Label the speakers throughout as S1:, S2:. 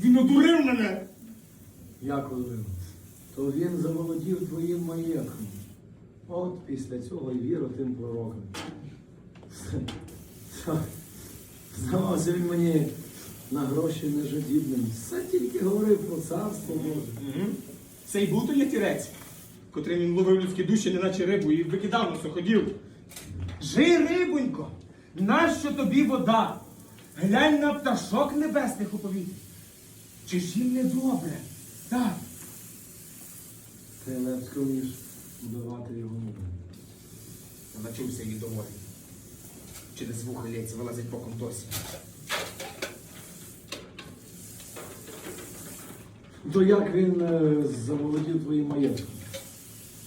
S1: Він одурив мене.
S2: Як одурив? То він заволодів твоїм маєтком. От після цього й віру тим пророкам. Здавався він мені на гроші нежадібним. Все тільки говорив про царство Боже.
S1: Це й був той ятірець, котрим він ловив людські душі, неначе рибу, і викидав на суходіл. Жий, рибонько, нащо тобі вода? Глянь на пташок небесних у повітрі. Чи ж їм не добре? Так.
S2: Ти лепсько вмієш вбивати його мову.
S1: Начувся її доволі. Через вуха лється вилазить боком досі.
S2: То як він е, заволодів твоїм маєтком?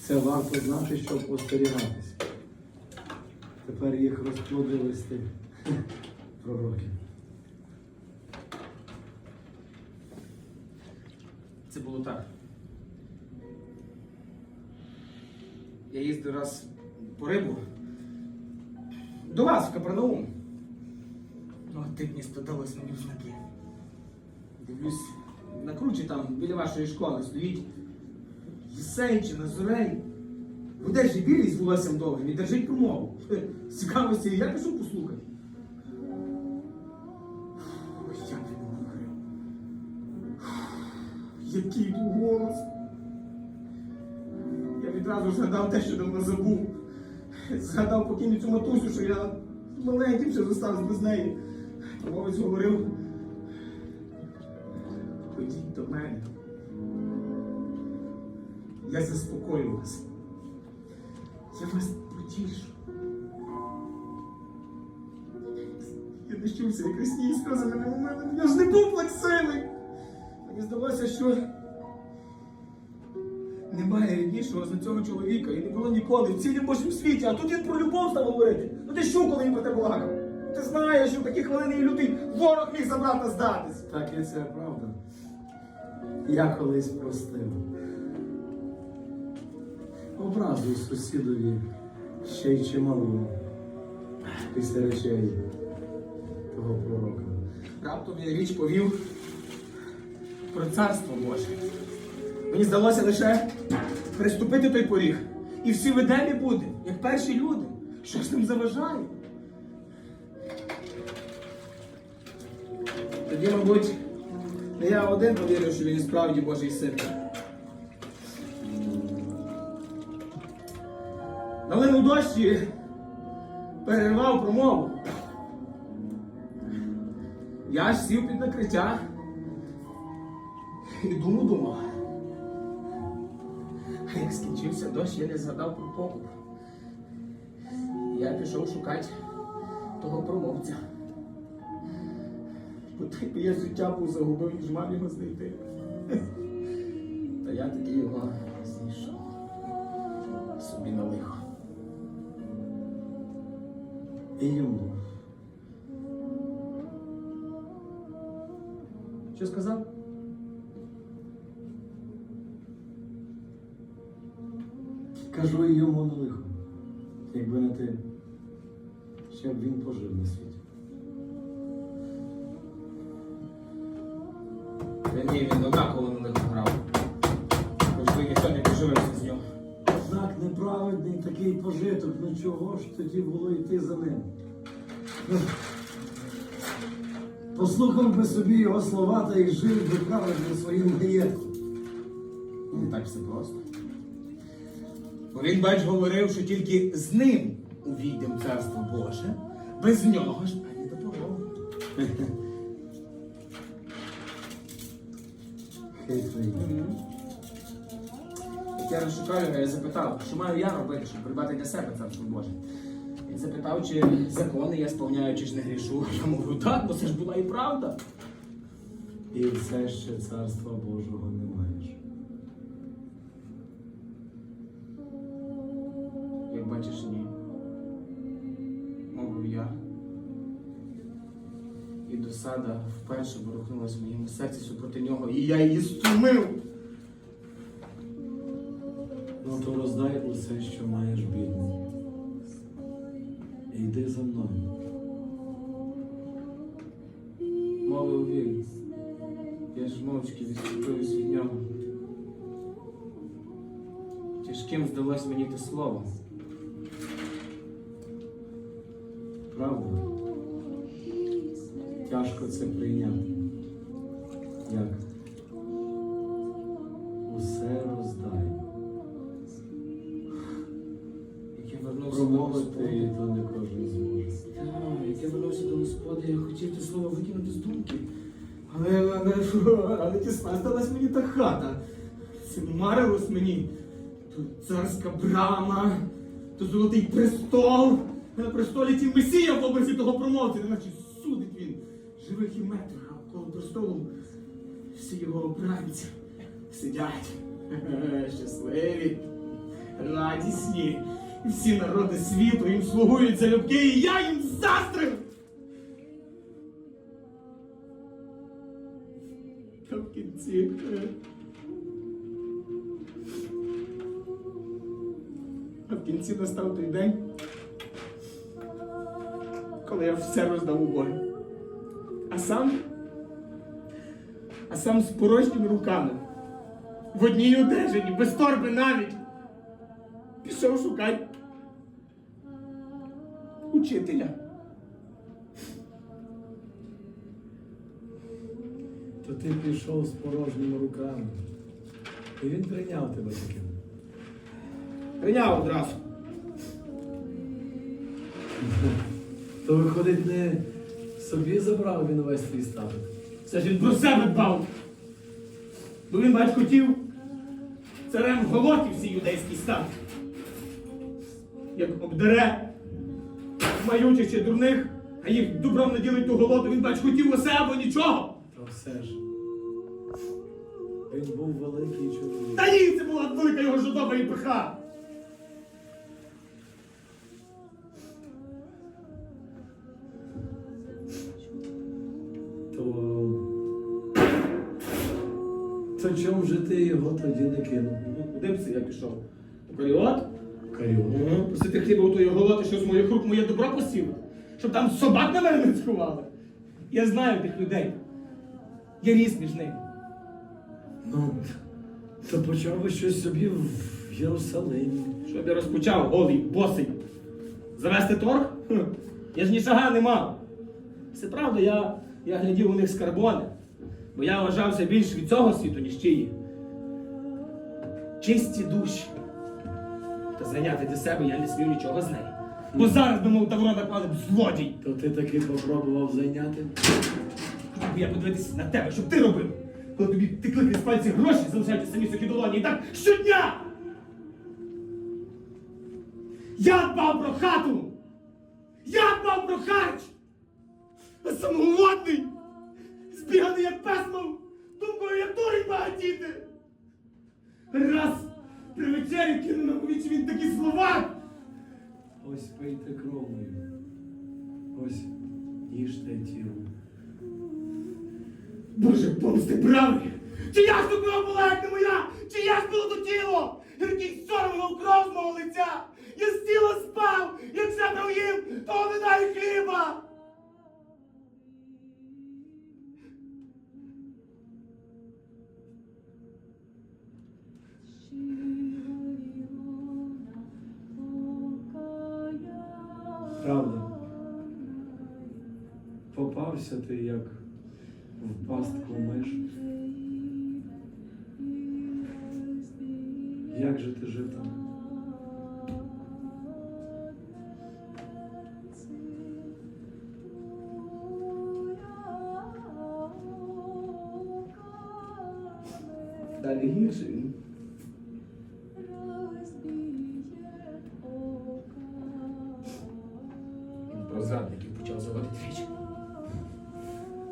S2: Це варто знати, щоб остерігатися. Тепер їх розплодили листи пророків.
S1: Це було так. Я їздив раз по рибу. До вас, в Капернаум. Ну, от ти б місто далось мені знаки. Дивлюсь, на кручі там біля вашої школи стоїть Єсей чи Назорей. Буде ж і білий з волоссям довгим і держить промову. Цікавості я пішов послухати. Який тут голос. Я відразу згадав те, що давно забув. Згадав покійну цю матусю, що я маленьким ще зостався без неї. Мовець говорив. Ходіть до мене. Я заспокою вас. Я вас потішу. Я не щувся, як рісні сльози мене у мене. Я ж не був плаксивий. Мені здалося, що немає ріднішого за цього чоловіка і не було ніколи в цілім Божому світі, а тут він про любов став говорити. Ну ти що, коли він про тебе балакав? Ти знаєш, що в такі хвилини і лютий ворог міг забрати здатись.
S2: Так і це правда. Я колись простив. Образу сусідові ще й чимало після речей того пророка.
S1: Раптом я річ повів про царство Боже. Мені здалося лише приступити той поріг. І всі ведемі буде, як перші люди. Що з ним заважає? Тоді, мабуть, не я один повірив, що він і справді Божий син. Налинув дощ і перервав промову. Я ж сів під накриття думу думав. А як скінчився дощ, я не згадав про покуп. Я пішов шукати того промовця. Бо я життя був загубив і мав його знайти. Та я таки його знайшов. Собі на лихо.
S2: І йому.
S1: Що сказав?
S2: Кажу і йому на лихо. Якби не ти, ще б він пожив на світі.
S1: Та ні, він однаково на лихо грав. Хоч би ніхто не поживився з нього.
S2: Однак неправедний такий пожиток, ну чого ж тоді було йти за ним? Послухав би собі його слова та й жив би праведно своїм маєтком.
S1: Не так все просто. Бо він, бач, говорив, що тільки з ним увійдем в царство Боже, без нього ж ані до. Як я розшукав його, я запитав, що маю я робити, щоб придбати для себе царство Боже. Він запитав, чи закони я сповняю, чи ж не грішу. Я мовлю, так, бо це ж була і правда.
S2: І все ще царства Божого не маєш.
S1: І досада вперше ворухнулась в моєму серці супроти нього, і я її стумив.
S2: Ну то роздай усе, що маєш бідний. І йди за мною.
S1: Мовив він. Я ж мовчки відступились від нього. Тяжким здалось мені те слово.
S2: Правда? Тяжко це прийняти. Як? Усе роздай. Промовити то не кожен зможе.
S1: Так, як я вернувся до Господа, я хотів те слово викинути з думки. Але, але, але тісна сталась мені та хата. Це марилось мені. Тут царська брама, то золотий престол. На престолі ті месія в образі того промовця, наче судить він і мертвих, а коло престолу всі його обранці сидять. Щасливі, радісні. Всі народи світу їм слугують залюбки, і я їм заздрив. Та в кінці. е, А в кінці настав той день, коли я все роздав у бою. А сам, а сам з порожніми руками, в одній одежині, без торби навіть, пішов шукати учителя.
S2: То ти пішов з порожніми руками. І він прийняв тебе таким.
S1: Прийняв одразу.
S2: То виходить, не собі забрав він весь твій статок.
S1: Це ж він про себе дбав. Бо він, бач, хотів царем голоті всі юдейський стати. Як обдере маючих чи дурних, а їх добром наділить ту голоду, він, бач, хотів усе або нічого.
S2: Та все ж. Він був великий чоловік.
S1: Та ні, це була велика його жадоба і пиха.
S2: Тоді не кинув?
S1: Ну, Куди б я пішов? У каріот?
S2: Каріон.
S1: Просити хліба у тої голоти, що з моїх рук моє добро посіло. Щоб там собак на мене не цькували. Я знаю тих людей. Я ріс між ними.
S2: Ну, то почав би щось собі в Єрусалимі.
S1: Щоб я розпочав голий, босий. Завести торг? Хм. Я ж ні шага не мав. Все правда, я, я глядів у них скарбони. Бо я вважався більш від цього світу, ніж тії. Чисті душі. Та зайняти для себе я не смів нічого з неї. Бо зараз би мов тавро наклали б злодій.
S2: То ти таки попробував зайняти?
S1: Щоб я подивитися на тебе, щоб ти робив. Коли тобі текли крізь пальці гроші, залишаються самі сухі долоні. І так щодня! Я дбав про хату! Я дбав про харч! А самоводний! Збіганий як пес мав, думкою як дурень багатіти! Раз при вечері кинув на повіч він такі слова!
S2: Ось пийте кров мою. Ось їжте тіло.
S1: Боже, помсти правий! Чия ж тут кров була, як не моя? Чия ж було то тіло? Гіркий сором його кров з мого лиця! Я з тіла
S2: Попався ти як в пастку миш. Як же ти жив там?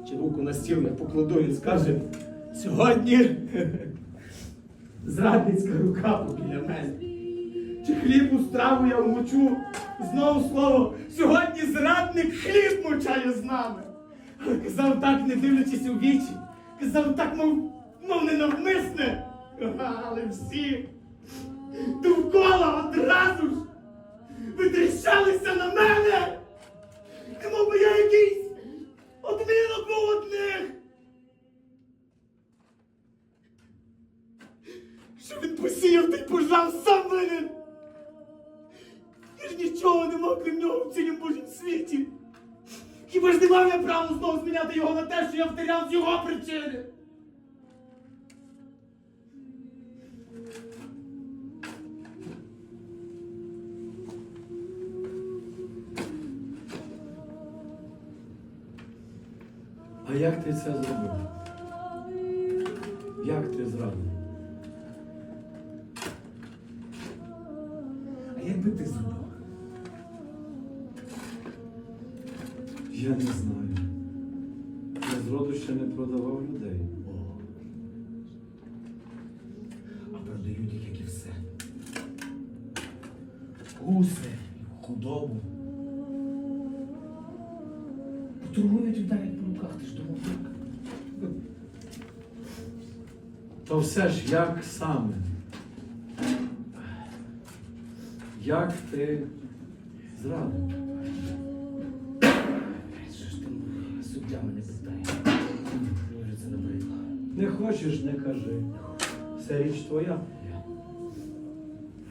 S1: Чи руку на стіл не покладу, він скаже, сьогодні зрадницька рука біля мене. Чи хліб у страву я вмочу, знову слово, сьогодні зрадник хліб мочає з нами. Але казав так, не дивлячись у вічі. Казав так, мов, мов ненавмисне. Але всі довкола одразу його на те, що я втеряв з його причини?
S2: А як ти це зробив? Як ти зрадив?
S1: А як би ти зробив?
S2: Я не знаю. Зроду ще не продавав людей.
S1: А продають їх, як і все. Гуси, худобу. Торгують вдарять по руках, ти ж думав так.
S2: То все ж як саме? Як ти зрадив?
S1: Що ж ти суддя мене питає? Може.
S2: Не хочеш, не кажи. Це річ твоя.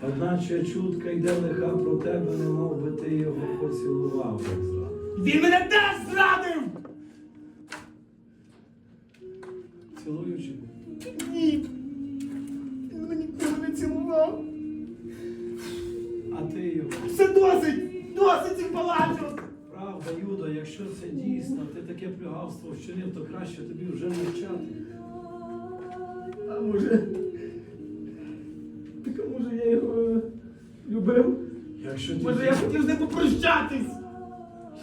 S2: Одначе чутка йде лиха про тебе, не мов би ти його поцілував, як зрадив.
S1: Він мене теж зрадив!
S2: Цілуючи. Якщо це дійсно, ти таке плюгавство вчинив, то краще тобі вже мовчати.
S1: А може. Так а може я його е, любив?
S2: Якщо ти,
S1: Може я хотів з ним попрощатись?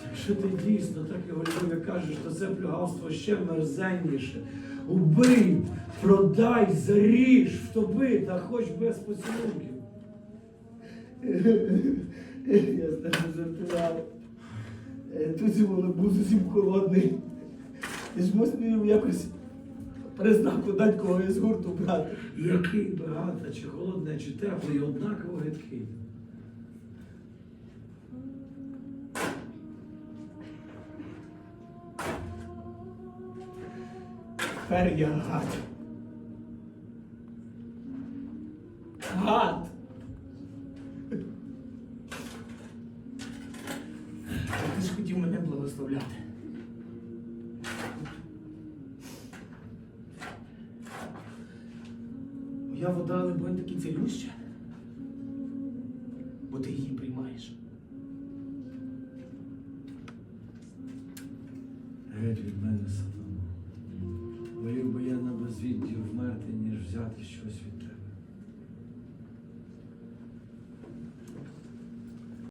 S2: якщо ти дійсно так його любив, як кажеш, то це плюгавство ще мерзенніше. Убий, продай, заріж, втоби, та хоч без поцілунків.
S1: Я з тебе жартував. Е, Тут йому був зовсім холодний. Я ж мусив якось признаку дати когось з гурту брати.
S2: Який багато, чи холодне, чи тепле, і однаково гидкий.
S1: Тепер я. Гад. Ти ж хотів мене благословляти. Моя вода, либонь, таки цілюща, бо ти її